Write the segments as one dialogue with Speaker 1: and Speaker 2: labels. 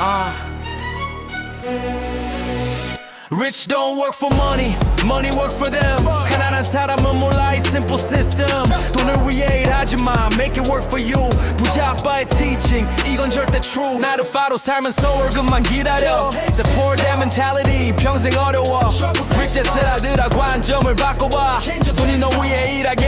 Speaker 1: Ah. Rich don't work for money, money work for them. 가난한 사람은 몰라 simple system. 돈을 위해 일하지 마, make it work for you. 부자 아빠의 teaching, 이건 절대 true. 나를 파로 살면서 월급만 기다려. The poor dad mentality, 평생 어려워. Rich의 쓰라들아 관점을 바꿔봐. 돈이 너 위해 일하게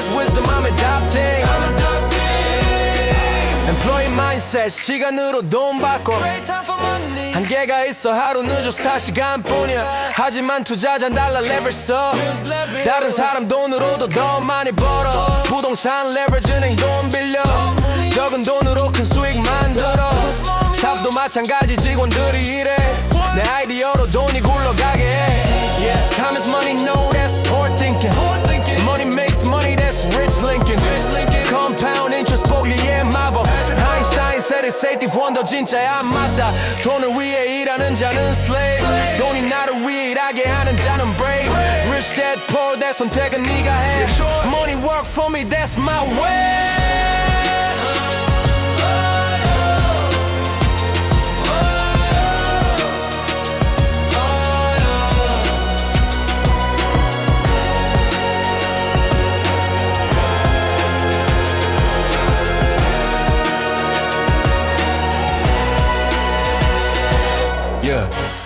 Speaker 1: That's wisdom I'm adopting. I'm adopting. Employee mindset 시간으로 돈 받고 한계가 있어 하루 늦어 4시간뿐이야 하지만 투자자 달러 레벨 써 다른 사람 돈으로도 더 많이 벌어 부동산 레버지는 돈 빌려 적은 돈으로 큰 수익 만들어 샵도 마찬가지 직원들이 이래 내 아이디어로 돈이 굴러가게 해 r e a safety 원더 진짜야 맞다 돈을 위해 일하는 자는 slave 돈이 나를 위해 일하게 하는 자는 brave Rich dad poor dad 선택은 네가 해 Money work for me that's my way Yeah.